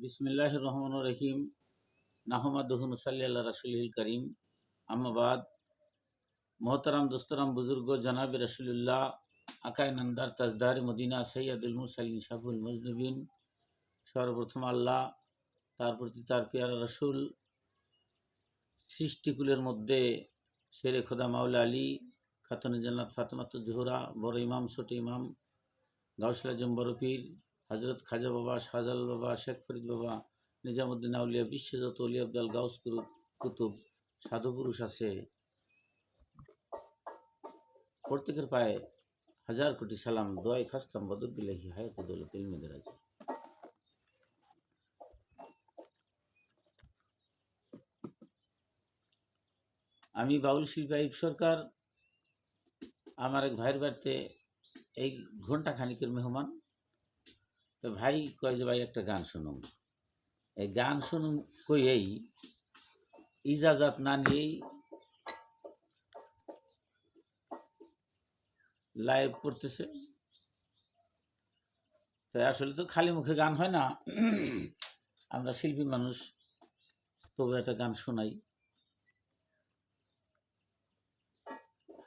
বিসমিল্লাহ রহমান রহিম নাহমাদুহন সাল্লি আল্লাহ রাসুলহিল করিম। আহমাবাদ মোহতারাম, দোস্তরাম, বুজুর্গ, জনাব রসুল্লাহ আকাই নন্দার, তাজদার, মদিনা, সৈয়দুল মুসালিন শাহুল মজনবিন, সর্বপ্রথম আল্লাহ, তার প্রতি তার পেয়ারা রসুল, সৃষ্টিকুলের মধ্যে শেরে খোদা মাউলা আলী, খাতুন জান্নাত ফাতেমাত জোহরা বড় ইমাম, ছোট ইমাম গাউসলা জম্বরফির হজরত খাজা বাবা শাহজাল বাবা, শেখ ফরিদ বাবা, নিজামুদ্দিন আউলিয়া বিশ্ব যত অলি আব্দাল গাউস কুতুব, সাধু পুরুষ আছে। প্রত্যেকের পায়ে হাজার কোটি সালাম, দোয়াই খাস্তাম বদবিল্লাহি হায়াত দৌলত ইলমেদের আছে আমি বাউল শিল্পী আইব সরকার। আমার এক ভাইয়ের বাড়িতে এই ঘণ্টা খানিকের মেহমান। তো ভাই কয় যে, ভাই, একটা গান শুনুন। এই গান শুনুন কই এই ইজাজাত না নিয়েই লাইভ করতেছে। তো আসলে তো খালি মুখে গান হয় না। আমরা শিল্পী মানুষ, তবু একটা গান শোনাই।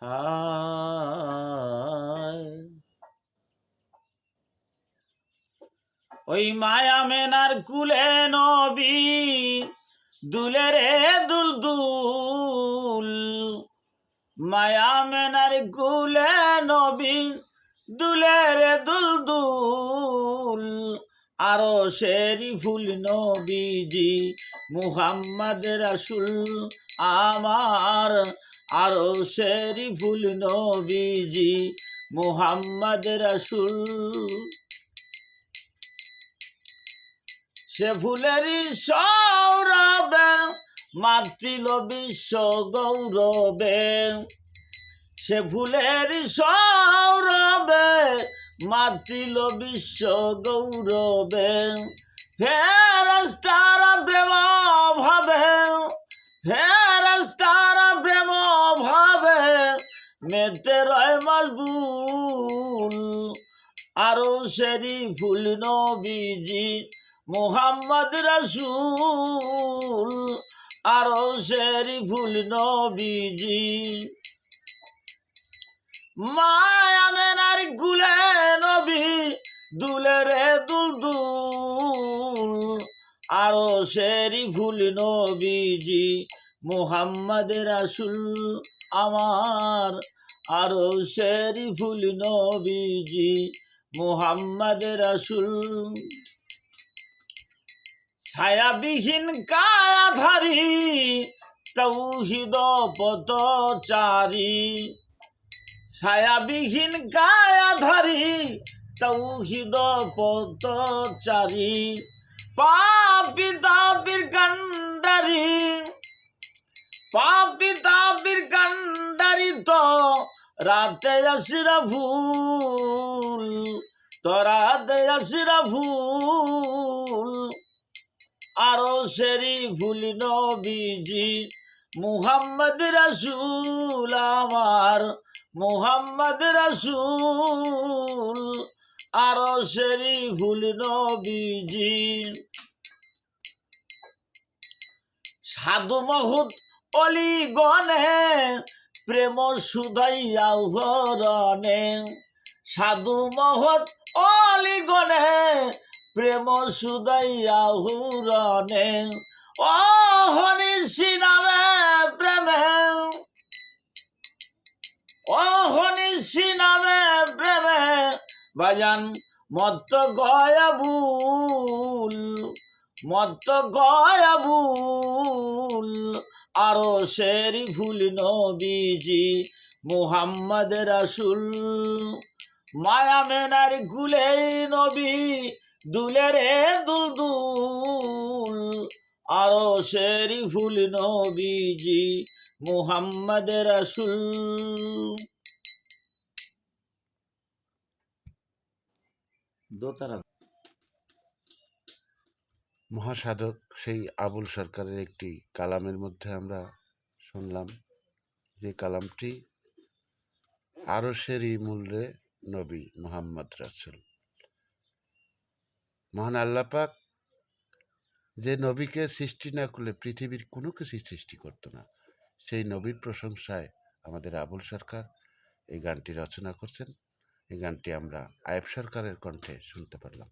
হায় ওই মায়া মেনার কুলে নবী, দুলে রে দুল দুল। মায়া মেনার কুলে নবী, দুলে রে দুল দুল। আরও শেরি ফুল নবীজি, মুহাম্মদ রাসুল আমার। আরও শেরি ফুল নবীজি, মুহাম্মদ রাসুল সে ফুলেরই সৌরবে মাতৃল বিশ্ব গৌরবে। সে ফুলের সৌরবে মাতৃল বিশ্ব গৌরবে। ফেরস্তারা প্রেম ভাবে, ফেরস্তারা প্রেম ভাবে। মেতে রয় মজবুল আরও সেরি ফুল নবীজি। মোহাম্মদ রাসুল আরও সেরি ফুল নবীজি। মায়া মেনার গুলে নবী, দুলে রে দুল দুল। আরও সেরি ফুল নবীজি, মোহাম্মদ রাসুল আমার। আরও সেরি ফুল নবীজি, মোহাম্মদ রাসুল ছায়াবিহীন কায়াধারী তৌহিদ পথচারী ছায়াবিহীন কায়াধারী তৌহিদ পথচারী পাপি তাপির কান্ডারি পাপি তাপির কান্ডারি তো রাতে আসিরা ভুল তোরাতে আসিরা ভুল। ভুল নবীজি। মুহাম্মদ রাসূল আমার, মুহাম্মদ রাসূল আরও সেরি ভুল নবীজি। সাধু মহুত অলি গনে প্রেম সুধাইয়া হরণে সাধু মহৎ অলি গনে প্রেম সুদাইয়া হুরনে ও হনিষি নামে প্রেমে। ও হনিষি নামে প্রেমে, বাজান মত গয়াবুল মত গয়াবুল আরও শেরি ভুল নবীজি মুহাম্মদ রাসুল মায়া মেনার গুলে নবী দুলে রে দুল দুল আরও শেরি ফুল নবীজি মুহাম্মদ রাসুল। দোতারা মহাসাধক সেই আবুল সরকারের একটি কালামের মধ্যে আমরা শুনলাম যে কালামটি আরশেরই মূল্যে নবী মোহাম্মদ রাসুল। মহান আল্লাপাক যে নবীকে সৃষ্টি না করলে পৃথিবীর কোনো কিছুই সৃষ্টি করতো না। সেই নবীর প্রশংসায় আমাদের আবুল সরকার এই গানটি রচনা করছেন। এই গানটি আমরা আয়েব সরকারের কণ্ঠে শুনতে পারলাম।